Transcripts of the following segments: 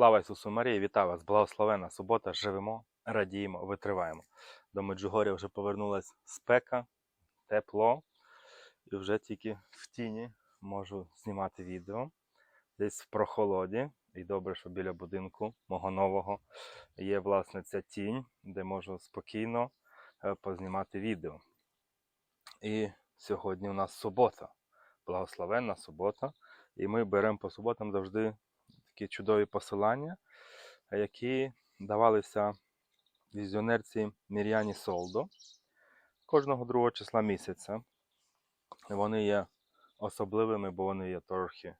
Слава Ісусу Марії, вітаю вас! Благословена субота! Живемо, радіємо, витриваємо. До Меджугоря вже повернулась спека, тепло, і вже тільки в тіні можу знімати відео. Десь в прохолоді. І добре, що біля будинку мого нового є власне ця тінь, де можу спокійно е, познімати відео. І сьогодні у нас субота, благословенна субота. І ми беремо по суботам завжди такі чудові посилання, які давалися візіонерці Мір'яні Солдо кожного другого числа місяця. Вони є особливими, бо вони є трохи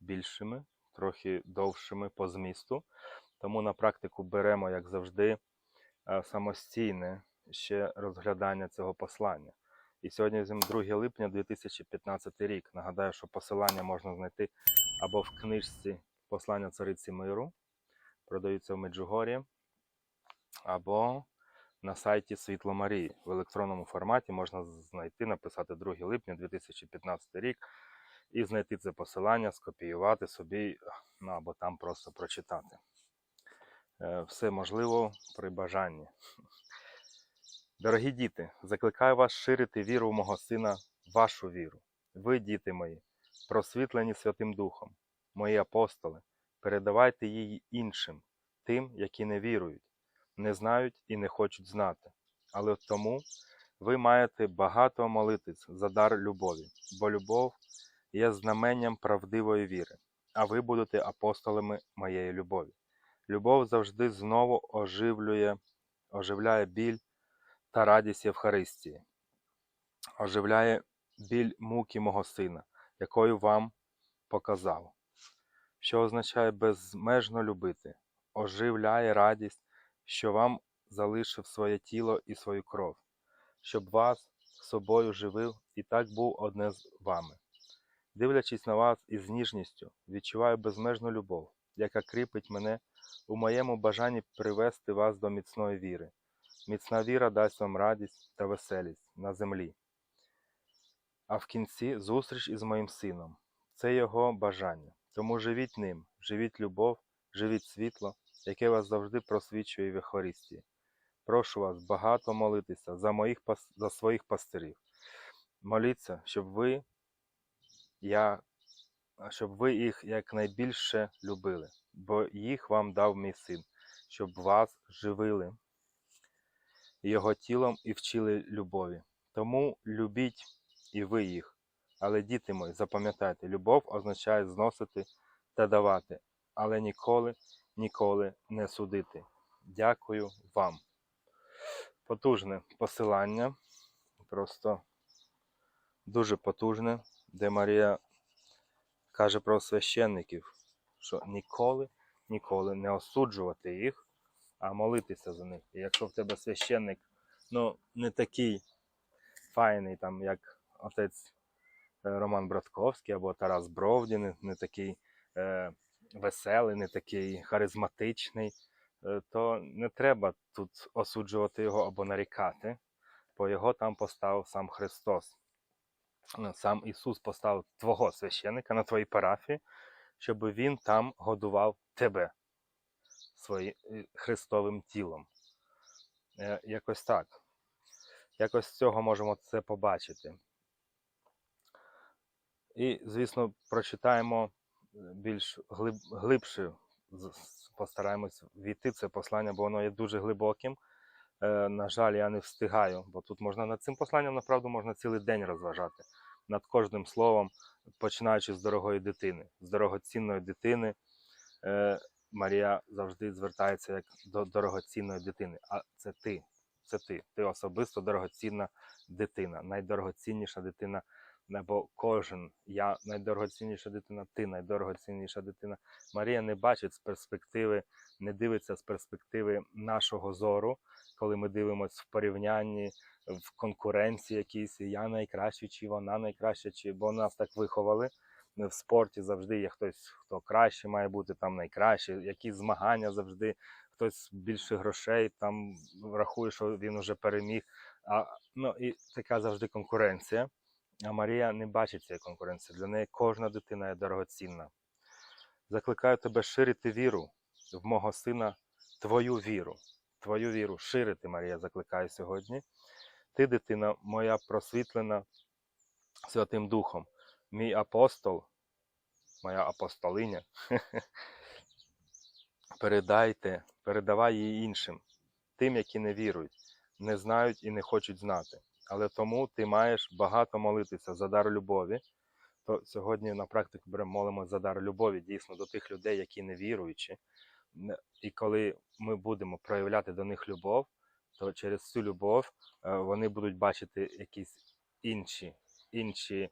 більшими, трохи довшими по змісту. Тому на практику беремо, як завжди, е, самостійне ще розглядання цього послання. І сьогодні 2 липня 2015 рік. Нагадаю, що посилання можна знайти або в книжці Послання Цариці Миру, продаються в Меджугорі, або на сайті Світло Марії. В електронному форматі можна знайти, написати 2 липня 2015 рік і знайти це посилання, скопіювати собі, ну або там просто прочитати. Е, Все можливо при бажанні. Дорогі діти, закликаю вас ширити віру в мого сина, вашу віру. Ви, діти мої, просвітлені Святим Духом, мої апостоли, передавайте її іншим, тим, які не вірують, не знають і не хочуть знати. Але тому ви маєте багато молитись за дар любові, бо любов є знаменням правдивої віри, а ви будете апостолами моєї любові. Любов завжди знову оживлює, оживляє біль та радість Євхаристії, оживляє біль муки мого сина, якою вам показав, що означає безмежно любити, оживляє радість, що вам залишив своє тіло і свою кров, щоб вас собою живив і так був одне з вами. Дивлячись на вас із ніжністю, відчуваю безмежну любов, яка кріпить мене у моєму бажанні привести вас до міцної віри. Міцна віра дасть вам радість та веселість на землі. А в кінці зустріч із моїм сином. Це його бажання. Тому живіть ним, живіть любов, живіть світло, яке вас завжди просвічує в Євхаристії. Прошу вас багато молитися за, моїх, за своїх пастирів. Моліться, щоб ви, я, щоб ви їх якнайбільше любили, бо їх вам дав мій син, щоб вас живили його тілом і вчили любові. Тому любіть і ви їх. Але, діти мої, запам'ятайте, любов означає зносити та давати, але ніколи, ніколи не судити. Дякую вам. Потужне посилання, просто дуже потужне, де Марія каже про священників, що ніколи, ніколи не осуджувати їх, а молитися за них. І якщо в тебе священник ну, не такий файний, там, як отець Роман Братковський або Тарас Бровдін, не, такий е, веселий, не такий харизматичний, е, то не треба тут осуджувати його або нарікати, бо його там поставив сам Христос. Ну, Сам Ісус поставив твого священника на твоїй парафії, щоб Він там годував тебе своїм е, Христовим тілом. Е, Якось так. Якось з цього можемо це побачити. І, звісно, прочитаємо е, більш глиб, глибше, постараємось війти в це послання, бо воно є дуже глибоким. Е, на жаль, я не встигаю, бо тут можна над цим посланням, направду, можна цілий день розважати. Над кожним словом, починаючи з дорогої дитини, з дорогоцінної дитини. Е, Марія завжди звертається як до дорогоцінної дитини. А це ти, це ти. Ти особисто дорогоцінна дитина, найдорогоцінніша дитина. Бо кожен, я найдорогоцінніша дитина, ти найдорогоцінніша дитина. Марія не бачить з перспективи, не дивиться з перспективи нашого зору, коли ми дивимося в порівнянні, в конкуренції якійсь, я найкращий, чи вона найкраща, чи бо нас так виховали. В спорті завжди є хтось, хто краще має бути там найкращий, якісь змагання завжди, хтось більше грошей там рахує, що він вже переміг. А, ну, і така завжди конкуренція. А Марія не бачить цієї конкуренції. Для неї кожна дитина є дорогоцінна. Закликаю тебе ширити віру в мого сина, твою віру. Твою віру ширити, Марія, закликаю сьогодні. Ти, дитина моя просвітлена Святим Духом, мій апостол, моя апостолиня. Передайте, передавай її іншим, тим, які не вірують, не знають і не хочуть знати. Але тому ти маєш багато молитися за дар любові. То сьогодні на практику беремо молимо за дар любові дійсно до тих людей, які не віруючі. І коли ми будемо проявляти до них любов, то через цю любов е, вони будуть бачити якісь інші, інші,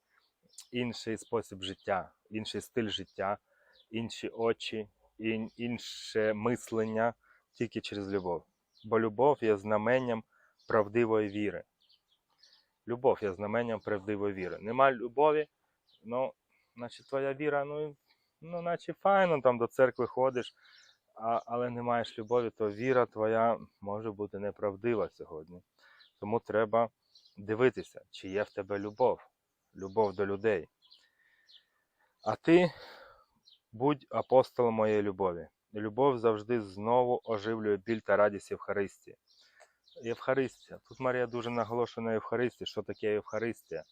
інший спосіб життя, інший стиль життя, інші очі, інше мислення тільки через любов. Бо любов є знаменням правдивої віри. Любов є знаменням правдивої віри. Нема любові, ну, значить, твоя віра, ну, ну наче файно там до церкви ходиш, а, але не маєш любові, то віра твоя може бути неправдива сьогодні. Тому треба дивитися, чи є в тебе любов, любов до людей. А ти будь апостолом моєї любові. Любов завжди знову оживлює біль та радість Євхаристії. Євхаристія. Тут Марія дуже наголошує на Євхаристії, що таке Євхаристія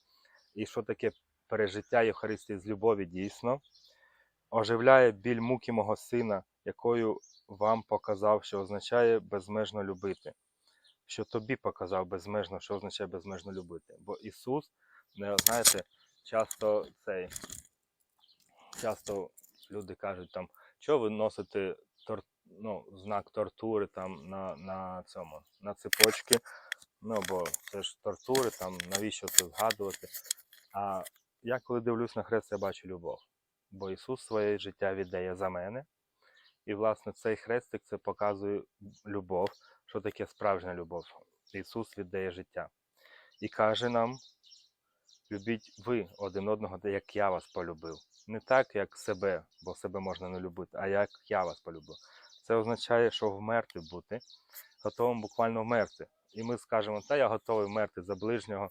і що таке пережиття Євхаристії з любові дійсно. Оживляє біль муки мого сина, якою вам показав, що означає безмежно любити. Що тобі показав безмежно, що означає безмежно любити. Бо Ісус, знаєте, часто цей, часто люди кажуть там, що ви носите тор, ну, знак тортури там на, на цьому, на цепочки. Ну, бо це ж тортури, там навіщо це згадувати. А я коли дивлюсь на хрест, я бачу любов. Бо Ісус своє життя віддає за мене. І, власне, цей хрестик це показує любов, що таке справжня любов. Ісус віддає життя. І каже нам: любіть ви один одного, як я вас полюбив. Не так, як себе, бо себе можна не любити, а як я вас полюбив. Це означає, що вмерти бути, готовим буквально вмерти. І ми скажемо, та я готовий вмерти за ближнього,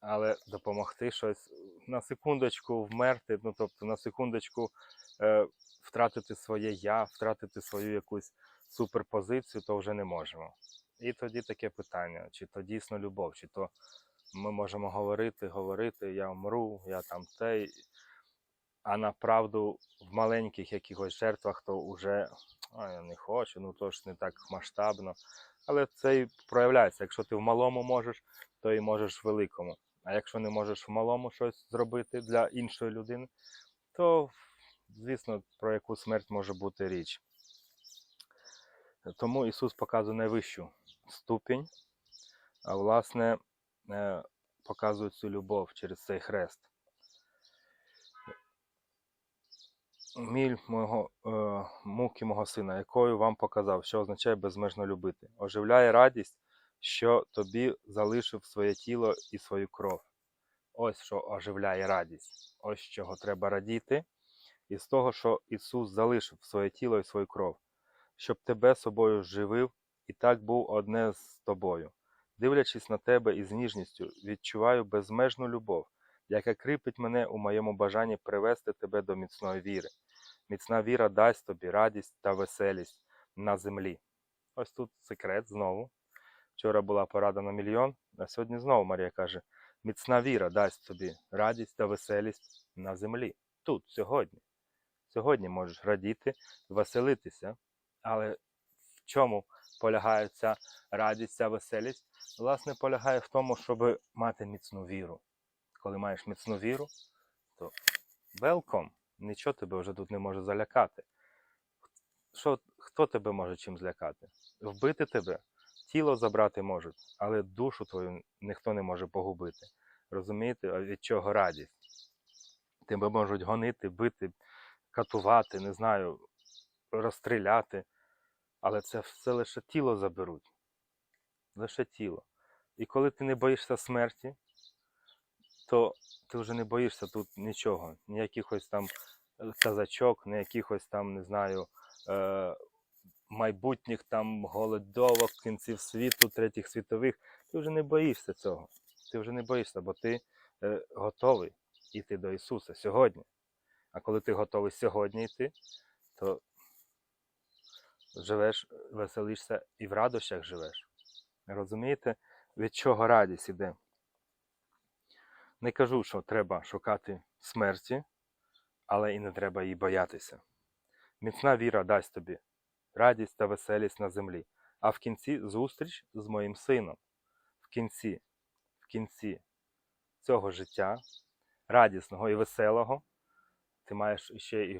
але допомогти щось на секундочку вмерти, ну тобто на секундочку е, втратити своє я, втратити свою якусь суперпозицію, то вже не можемо. І тоді таке питання: чи то дійсно любов, чи то ми можемо говорити, говорити, я вмру, я там те. А направду в маленьких якихось жертвах то вже а, я не хочу, ну то ж не так масштабно. Але це і проявляється. Якщо ти в малому можеш, то і можеш в великому. А якщо не можеш в малому щось зробити для іншої людини, то звісно про яку смерть може бути річ. Тому Ісус показує найвищу ступінь, а власне е, показує цю любов через цей хрест. Міль мого, е, муки мого сина, якою вам показав, що означає безмежно любити. Оживляє радість, що тобі залишив своє тіло і свою кров. Ось що оживляє радість. Ось чого треба радіти. І з того, що Ісус залишив своє тіло і свою кров, щоб тебе собою живив і так був одне з тобою. Дивлячись на тебе із ніжністю, відчуваю безмежну любов, яка кріпить мене у моєму бажанні привести тебе до міцної віри. Міцна віра дасть тобі радість та веселість на землі. Ось тут секрет знову. Вчора була порада на мільйон, а сьогодні знову Марія каже: міцна віра дасть тобі радість та веселість на землі. Тут, сьогодні. Сьогодні можеш радіти, веселитися, але в чому полягає ця радість, ця веселість? Власне, полягає в тому, щоб мати міцну віру. Коли маєш міцну віру, то welcome, нічого тебе вже тут не може залякати. Що, хто тебе може чим злякати? Вбити тебе, тіло забрати можуть, але душу твою ніхто не може погубити. Розумієте, від чого радість? Тебе можуть гонити, бити, катувати, не знаю, розстріляти, але це все лише тіло заберуть. Лише тіло. І коли ти не боїшся смерті, то ти вже не боїшся тут нічого, ніяких ось там е, казачок, ніяких там, не знаю, е, майбутніх там голодовок, кінців світу, третіх світових. Ти вже не боїшся цього. Ти вже не боїшся, бо ти е, готовий іти до Ісуса сьогодні. А коли ти готовий сьогодні йти, то живеш, веселишся і в радощах живеш. Розумієте, від чого радість іде? Не кажу, що треба шукати смерті, але і не треба її боятися. Міцна віра дасть тобі радість та веселість на землі, а в кінці зустріч з моїм сином. В кінці, в кінці цього життя, радісного і веселого, ти маєш ще і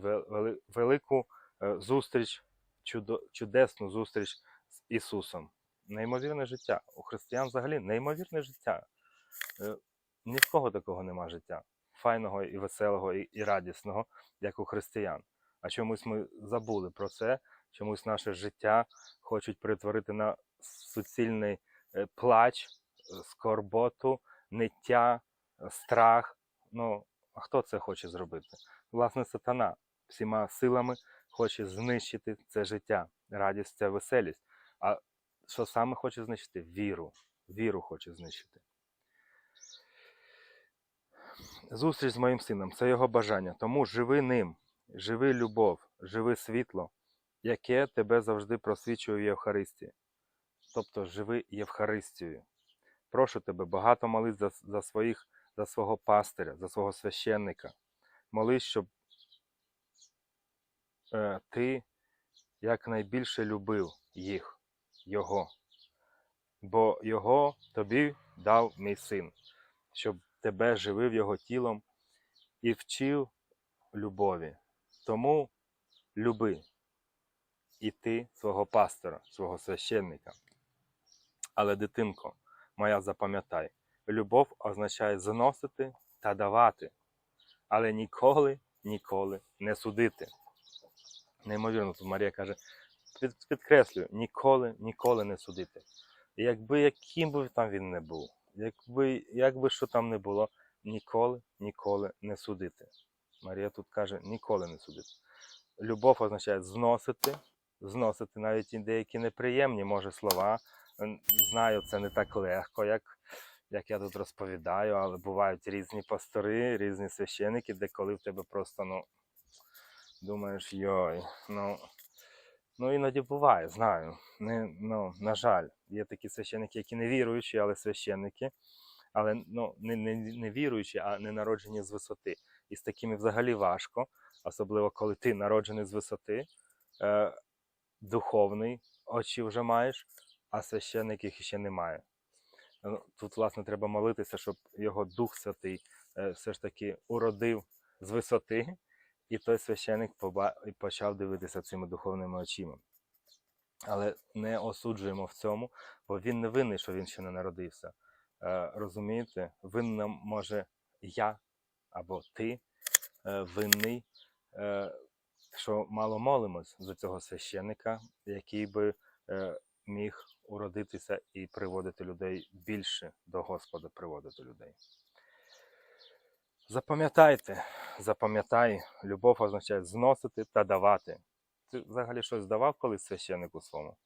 велику е, зустріч, чудесну зустріч з Ісусом. Неймовірне життя. У християн взагалі неймовірне життя. Ні в кого такого нема життя. Файного і веселого, і, і радісного, як у християн. А чомусь ми забули про це, чомусь наше життя хочуть перетворити на суцільний е, плач, е, скорботу, ниття, е, страх. Ну, а хто це хоче зробити? Власне, сатана всіма силами хоче знищити це життя, радість це веселість. А що саме хоче знищити? Віру. Віру хоче знищити. Зустріч з моїм сином це його бажання. Тому живи ним, живи любов, живи світло, яке тебе завжди просвічує в Євхаристії. Тобто живи Євхаристією. Прошу тебе, багато молись за, за, своїх, за свого пастиря, за свого священника. Молись, щоб е, ти якнайбільше любив їх, Його. Бо Його тобі дав мій син, щоб тебе живив Його тілом і вчив любові. Тому люби і ти свого пастора, свого священника. Але, дитинко, моя запам'ятай, любов означає зносити та давати, але ніколи, ніколи не судити. Неймовірно, тут Марія каже, під, підкреслюю, ніколи, ніколи не судити. І якби яким би там він не був, якби, якби що там не було, ніколи, ніколи не судити. Марія тут каже, ніколи не судити. Любов означає зносити, зносити навіть деякі неприємні, може, слова. Знаю, це не так легко, як, як я тут розповідаю, але бувають різні пастори, різні священики, де коли в тебе просто, ну, думаєш, йой, ну, ну іноді буває, знаю. Не, ну, на жаль, є такі священики, які не віруючі, але священники, але ну, не, не, не віруючі, а не народжені з висоти. І з такими взагалі важко, особливо коли ти народжений з висоти, е, духовний очі вже маєш, а священник їх ще немає. Ну, Тут, власне, треба молитися, щоб його Дух Святий е, все ж таки уродив з висоти, і той священик почав дивитися цими духовними очима. Але не осуджуємо в цьому, бо він не винний, що він ще не народився. Е, розумієте, винним може я або ти е, винний, е, що мало молимось за цього священика, який би міг уродитися і приводити людей більше до Господа, приводити людей. Запам'ятайте, запам'ятай, любов означає зносити та давати. Ти взагалі щось давав колись священнику своєму?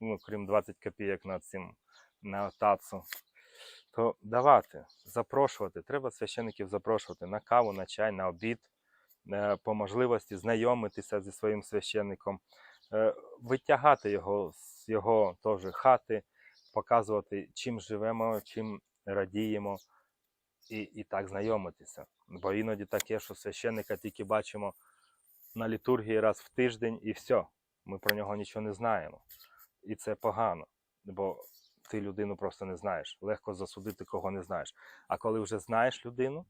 Ну, крім 20 копійок на цим на тацу. То давати, запрошувати. Треба священиків запрошувати на каву, на чай, на обід, е, по можливості знайомитися зі своїм священником, е, витягати його з його теж хати, показувати, чим живемо, чим радіємо, і, і так знайомитися. Бо іноді таке, що священника тільки бачимо на літургії раз в тиждень і все. Ми про нього нічого не знаємо. І це погано, бо ти людину просто не знаєш. Легко засудити, кого не знаєш. А коли вже знаєш людину,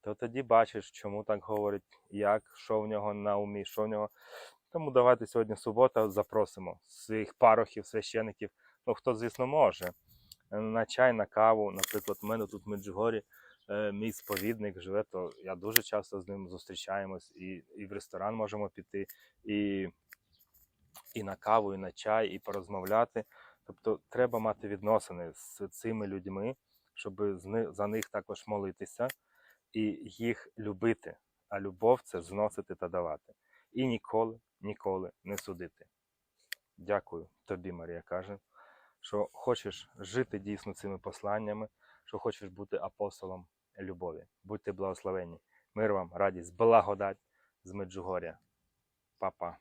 то тоді бачиш, чому так говорить, як, що в нього на умі, що в нього. Тому давайте сьогодні субота запросимо своїх парохів, священиків, ну хто, звісно, може. На чай, на каву. Наприклад, у мене тут в Меджугорі мій сповідник живе, то я дуже часто з ним зустрічаємось і, і в ресторан можемо піти, і, і на каву, і на чай, і порозмовляти. Тобто треба мати відносини з цими людьми, щоб за них також молитися і їх любити. А любов це зносити та давати. І ніколи, ніколи не судити. Дякую тобі, Марія каже, що хочеш жити дійсно цими посланнями, що хочеш бути апостолом любові. Будьте благословені. Мир вам, радість, благодать з Меджугор'я. Па-па.